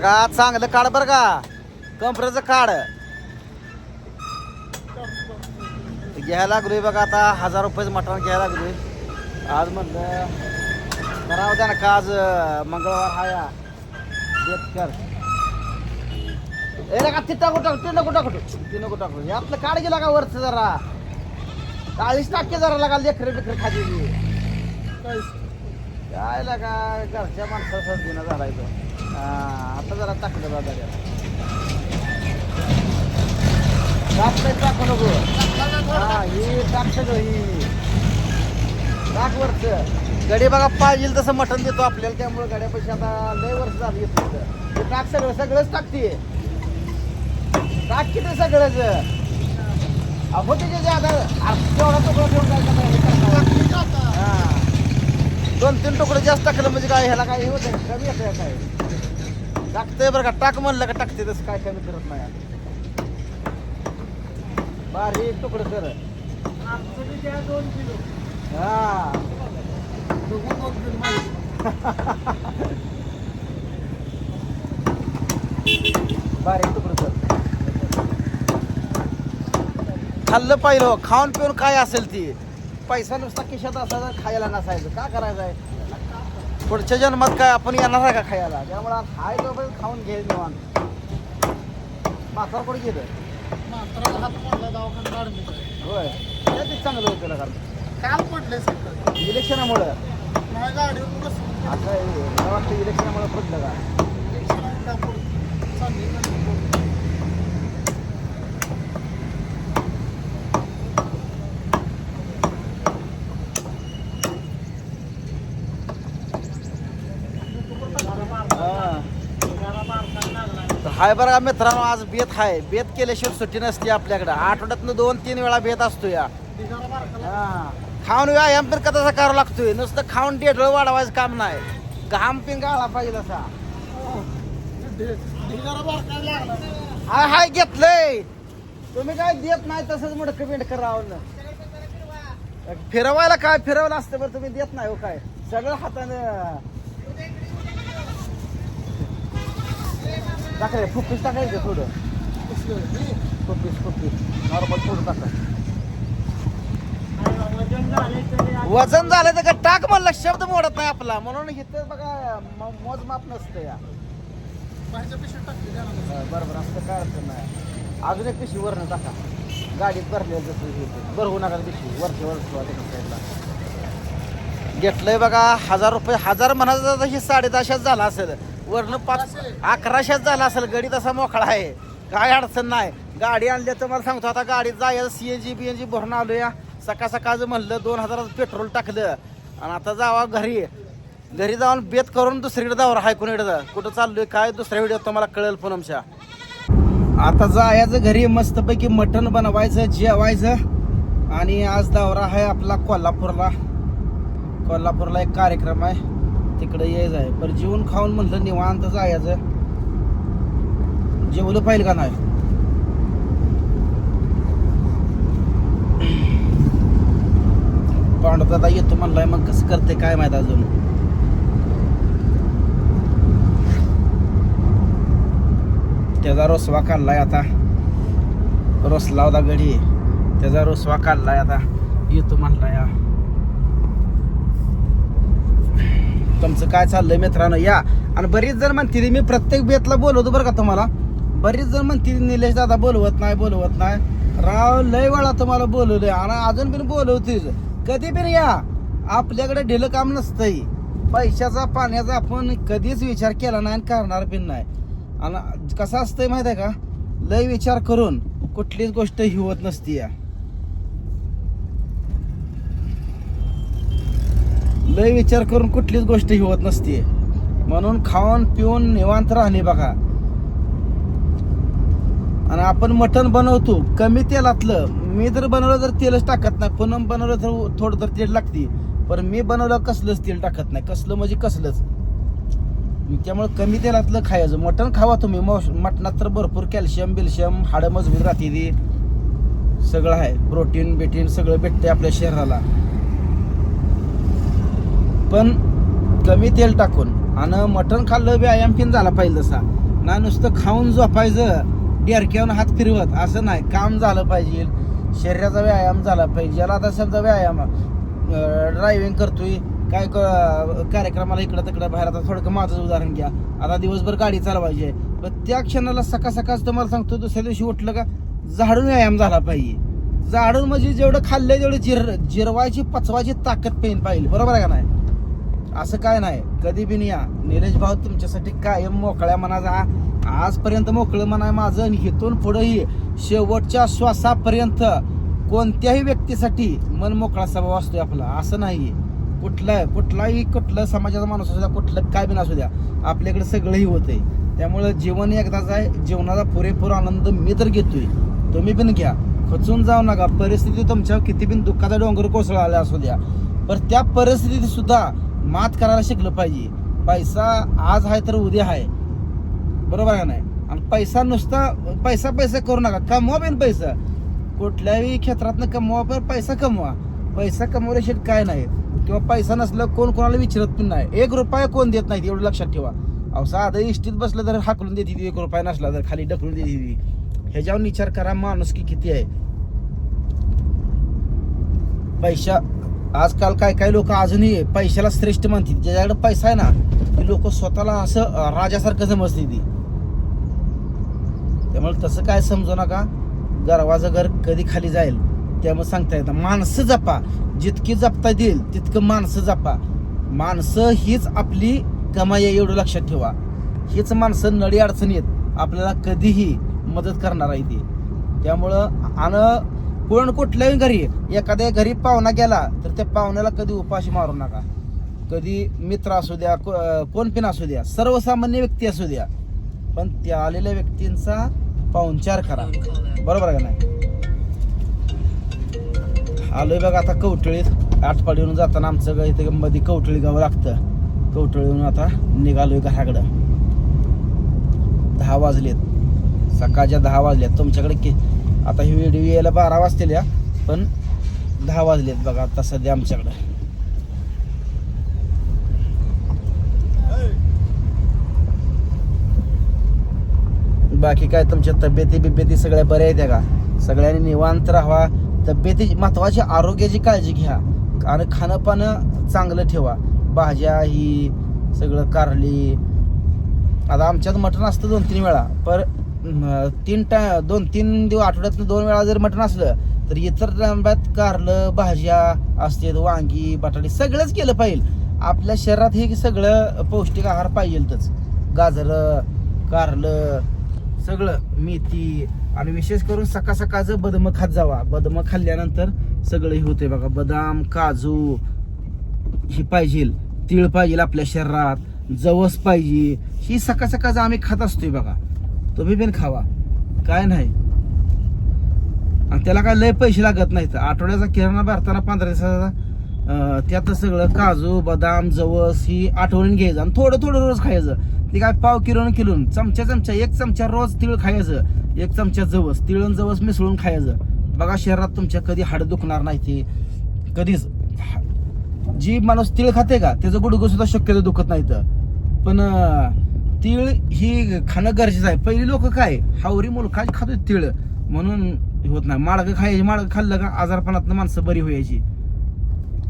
का चांगलं काढ बर का. कंपरेचं काढ. घ्यायला लागलोय बघा आता हजार रुपयाचं मटण घ्यायला लागलोय. आज म्हणलं करावं द्या ना का आज मंगळवार हा. या बेत कर. ए का तिथं कुठं ते नको टाकू ते नको टाकू हे आपलं काढ गेला का वरच जरा. चाळीस टाके जरा लागा लेकरे बिकरे खाली. काय लागा घरच्या माणसाचा दिना झालाय तो आता जरा टाकलं बघा जरा. टाक नाही टाकू नको हा ही टाक सगळं ही टाक वरच गडी बघा पाहिजे तसं मटण देतो आपल्याला त्यामुळे गड्यापेक्षा आता लय वर्ष झाली येत नव्हतं. टाक सगळं सगळंच टाकते टाक किती सगळंच अहो त्याचे जे आता तेवढा तुकडा ठेवून काय हा. दोन तीन तुकडे जास्त टाकलं म्हणजे काय ह्याला काय हे होतं का? कमी येतं काय टाकतंय बरं का टाक म्हणलं का टाकते तसं काय कमी करत नाही बारीक तुकडं कर. हा. बारीक तुकडं कर. खाल्लं पाहिलं हो, खाऊन पिऊन काय असेल ती? पैसा नुसता खिशात असायचा खायला नसायचं. का करायचं आहे पुढच्या जन्मात काय आपण येणार आहे का खायला? त्यामुळे आज हाय तोपर्यंत खाऊन घे निवांत. म्हातार कुठे गेलं? होय. त्या ते चांगलं होतं का काल पडले सगळं. इलेक्शनामुळं. गाडीवर बसून मला वाटतं इलेक्शनामुळे पडलं का? पुढं चालली हा. तर हाय बरं का मित्रांनो आज बेत हाय. बेत केल्याशिवाय सुट्टी नसते आपल्याकडं. आठवड्यातनं दोन तीन वेळा बेत असतो या हा. खाऊन व्यायाम पण कसा करावा लागतोय? नुसतं खाऊन डेडळ वाढवायचं काम नाही. घाम पिन गाळा पाहिजे असा हाय हाय घेतलंय. तुम्ही काय देत नाही तसंच मोठं कमेंट करावं फिरवायला काय फिरवलं असतं बरं तुम्ही देत नाही हो काय? सगळं हातानं. टाकाय फुप्पीस टाकायचं थोडं. फुप्पीस फुप्पीस नॉर्मल थोडं टाका वजन झालं तर का टाक म्हणलं शब्द मोडत नाही आपला. म्हणून इथं बघा मोजमाप नसतं या. बरोबर असं काय अडचण नाही. अजून एक पिशवी वरनं टाका. गाडीत भरलेलं जसं हे होऊ नका पिशवी? वरचे वर साईडला. घेतलंय बघा हजार रुपये हजार म्हणायचं तर ही साडेदहाशाच झाला असेल. वरनं पाच अकराशेच झाला असेल गडी तसा मोकळा आहे. काय अडचण नाही. गाडी आणली तर मला सांगतो आता गाडीत जायचं C N G B N G भरून आलो या सकाळ सकाळचं म्हणलं दोन हजाराचं पेट्रोल टाकलं. आणि आता जावा घरी. घरी जाऊन बेत करून दुसरीकडे जावं हाय इकडं कुठं चाललोय काय दुसऱ्या व्हिडिओ तुम्हाला कळेल पण आमच्या आता जायचं घरी मस्तपैकी मटण बनवायचं जेवायचं. आणि आज दौरा आहे आपला कोल्हापूरला. कोल्हापूरला एक कार्यक्रम आहे. तिकडे यायचं आहे. पण जेवण खाऊन म्हणलं निवांत जायचं. जेवलं पाहिजे का नाही? पांडुदादा येतो म्हणलाय मग कसं करते काय माहीत अजून? त्याचा रोसवा काढलाय आता. रोसला होता गडी त्याचा रोसवा काढलाय आता. येतो म्हणलाय हा. तुमचं काय चाललंय मित्रांनो? या. आणि बरीच जण म्हणतील मी प्रत्येक बेतला बोलवतो बरं का तुम्हाला. बरीच जण म्हणतील निलेश दादा बोलवत नाही बोलवत नाही. राव लय वेळा तुम्हाला बोलवलंय. आणि अजून पण बोलवतीच कधी पण या. आपल्याकडे ढिलं काम नसतंय. पैशाचा पाण्याचा आपण कधीच विचार केला नाही आणि करणार पण नाही. आणि कसं असतंय माहिती आहे का? लय विचार करून कुठलीच गोष्ट ही होत नसती या. लय विचार करून कुठलीच गोष्ट ही होत नसते. म्हणून खाऊन पिऊन निवांत राहणे बघा. आणि आपण मटण बनवतो कमी तेलातलं. मी जर बनवलं तर तेलच टाकत नाही. पुन्हा बनवलं तर थोडं तर तेल लागते. पण मी बनवलं कसलंच तेल टाकत नाही. कसलं म्हणजे कसलंच. त्यामुळे कमी तेलातलं खायचं. मटण खावा तुम्ही. मटणात तर भरपूर कॅल्शियम बिल्शियम हाडं मजबूत राहते ती. सगळं आहे. प्रोटीन बिटीन सगळं भेटते आपल्या शरीराला. पण कमी तेल टाकून आणि मटण खाल्लं व्यायाम पिन झाला पाहिजे तसा. ना नुसतं खाऊन झोपायचं डेरक्यावर हात फिरवत असं नाही. काम झालं पाहिजे. शरीराचा व्यायाम झाला पाहिजे. ज्याला आता समजा व्यायाम ड्रायव्हिंग करतोय काय क- कार्यक्रमाला इकडं तिकडं बाहेर आता थोडं माझं उदाहरण घ्या. आता दिवसभर गाडी चालवायची आहे. पण त्या क्षणाला सकाळ सकाळ तुम्हाला सांगतो दुसऱ्या दिवशी उठलं का झाडून व्यायाम झाला पाहिजे. झाडून म्हणजे जेवढं खाल्लं तेवढं जिर जिरवायची पचवायची ताकद पेन पाहिजे. बरोबर आहे का नाही? असं काय नाही. कधी बी या निलेश भाऊ तुमच्यासाठी कायम मोकळ्या मनाचा जा आजपर्यंत मोकळं मन आहे माझं आणि इथून पुढेही शेवटच्या श्वासापर्यंत कोणत्याही व्यक्तीसाठी मन मोकळा स्वभाव असतोय आपला. असं नाही. कुठलं कुठलाही कुठलं समाजाचा माणूस असू द्या कुठलं काय बी असू द्या आपल्याकडे सगळंही होतंय. त्यामुळं जीवन एकदाच आहे. जीवनाचा पुरेपूर आनंद मी तर घेतोय. तुम्ही पण घ्या. खचून जाऊ नका. परिस्थिती तुमच्या किती बिन दुःखाचा डोंगर कोसळा आला असू द्या. पर त्या परिस्थितीत सुद्धा मात करायला शिकलं पाहिजे. पैसा आज आहे तर उद्या आहे. बरोबर आहे नाही? आणि पैसा नुसता पैसा पैसा करू नका. कमवा पण पैसा. कुठल्याही क्षेत्रातनं कमवा पण पैसा कमवा. पैसा कमवल्याशिवाय काय नाही. किंवा पैसा नसलं कोण कोणाला विचारत पण नाही. एक रुपया कोण देत नाही एवढं लक्षात ठेवा. अहो साधं इष्टीत बसलं तर हाकलून देते ती एक रुपया नसला तर खाली ढकलून देते ती. ह्याच्यावर विचार करा माणूस की किती आहे. पैसा आजकाल काय काय लोक अजूनही पैशाला श्रेष्ठ मानतील ज्याच्याकडे पैसा आहे ना ती लोक स्वतःला असं राजासारखं समजते ती. त्यामुळे तसं काय समजू नका. गरवाचं घर कधी खाली जाईल त्यामुळे सांगता येतं माणसं जपा. जितकी जपता येईल तितकं माणसं जपा. माणसं हीच आपली कमाई आहे एवढं लक्षात ठेवा. हीच माणसं नडी अडचणीत आपल्याला कधीही मदत करणार आहे ती. त्यामुळं आणि कोण कुठल्याही घरी एखाद्या घरी पाहुणा गेला तर त्या पाहुण्याला कधी उपाशी मारू नका. कधी मित्र असू द्या को- कोण पण असू द्या सर्वसामान्य व्यक्ती असू द्या. पण त्या आलेल्या व्यक्तींचा पाहुणचार करा. बरोबर आहे का नाही? आलोय बघा आता कवटळीत आठपाडीवरून जाताना आमचं गाव इथे मध्ये कवटळी गाव लागतं. कवटळीवरून आता निघालोय घराकडं. दहा वाजलेत. सकाळच्या दहा वाजल्यात तुमच्याकडे कि आता ही व्हिडिओ यायला बारा वाजतील या पण दहा वाजलेत बघा आता सध्या आमच्याकडं. बाकी काय तुमच्या तब्येती बिब्येती सगळ्या बऱ्या आहेत का? सगळ्यांनी निवांत राहा तब्येती महत्वाची आरोग्याची काळजी घ्या. आणि खाणं पाणं चांगलं ठेवा. भाज्या ही सगळं कारली. आता आमच्यात मटण असतं दोन तीन वेळा पर तीन टा दोन तीन दिवस आठवड्यातनं दोन वेळा जर मटण असलं तर इतर डब्यात कारलं भाज्या असते वांगी बटाटे सगळंच केलं पाहिजे. आपल्या शरीरात हे सगळं पौष्टिक आहार पाहिजेलच गाजरं कारलं सगळं मेथी आणि विशेष करून सकाळ सकाळचं बदम खात जावा. बदम खाल्ल्यानंतर सगळं हे होते बघा. बदाम काजू हे पाहिजे तीळ पाहिजे आपल्या शरीरात. जवस पाहिजे. ही सकाळ सकाळचं आम्ही खात असतोय बघा. तुम्ही पण खावा. काय नाही. आणि त्याला काय लय पैसे लागत नाहीत. आठवड्याचा किराणा भरताना पंधरा दिवसाचा त्यात सगळं काजू बदाम जवस ही आठवणीन घ्यायचं आणि थोडं थोडं रोज खायचं. ते काय पाव किरण किलो चमचा चमचा एक चमचा रोज तिळ खायचं. एक चमचा जवस तिळून जवस मिसळून खायचं. बघा शरीरात तुमच्या कधी हाड दुखणार नाही ते. कधीच. जी माणूस तिळ खाते का त्याचं गुडघं सुद्धा शक्यतो दुखत नाही तर पण तीळ ही खाणं गरजेचं आहे. पहिली लोक काय हावरी मुलखा खातो तीळ? म्हणून हे होत नाही. माडगं खायची माडगं खाल्लं का आजारपणातनं माणसं बरी व्हायची.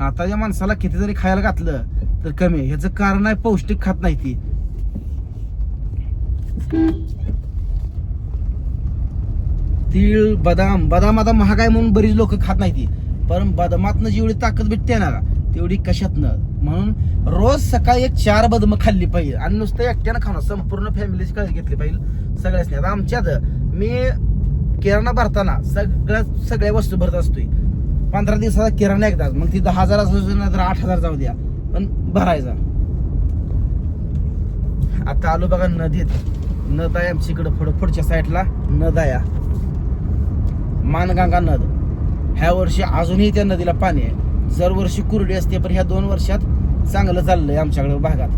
आता या माणसाला किती जरी खायला घातलं तर कमी आहे. ह्याचं कारण आहे पौष्टिक खात नाही ती. तीळ बदाम बदाम आता महाग आहे म्हणून बरीच लोक खात नाही ती. पण बदामातनं जेवढी ताकद भेटते ना तेवढी कशातनं? म्हणून रोज सकाळी एक चार बदम खाल्ली पाहिजे. आणि नुसतं एकट्यानं खाणं संपूर्ण फॅमिलीची काळजी घेतली पाहिजे. सगळ्याच नाही आता आमच्यात मी किराणा भरताना सगळ्या सगळ्या वस्तू भरत असतोय. पंधरा दिवसाचा किराणा एकदाच मग ती दहा हजार असू ना तर आठ हजार जाऊ द्या. पण भरायचा. आता आलो बघा नदीत. नद आहे आमच्या इकडं पुढं पुढच्या साईडला नद आहे मानगंगा नद. ह्या वर्षी अजूनही त्या नदीला पाणी आहे. दरवर्षी कुरडी असते पण ह्या दोन वर्षात चांगलं चाललंय आमच्याकडे भागात.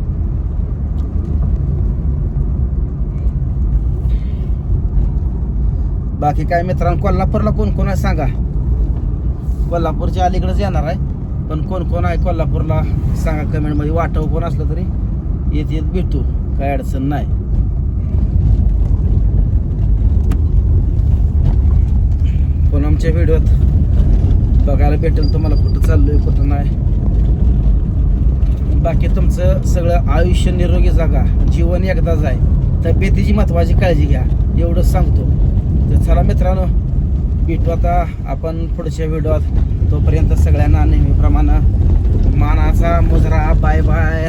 बाकी काय मित्रांनो कोल्हापूरला कोण कोण आहे सांगा. कोल्हापूरच्या अलीकडेच येणार आहे पण कोण कोण आहे कोल्हापूरला सांगा कमेंटमध्ये वाटव कोण असलं तरी येत येत भेटू काय अडचण नाही. पण आमच्या व्हिडिओत? बघायला भेटेल तुम्हाला कुठं चाललोय कुठं नाही. बाकी तुमचं सगळं आयुष्य निरोगी जागा जीवन एकदाच आहे तब्येतीची महत्वाची काळजी घ्या एवढंच सांगतो. तर चला मित्रांनो भेटू आता आपण पुढच्या व्हिडिओत. तोपर्यंत सगळ्यांना नेहमीप्रमाणे मानाचा मुजरा बाय बाय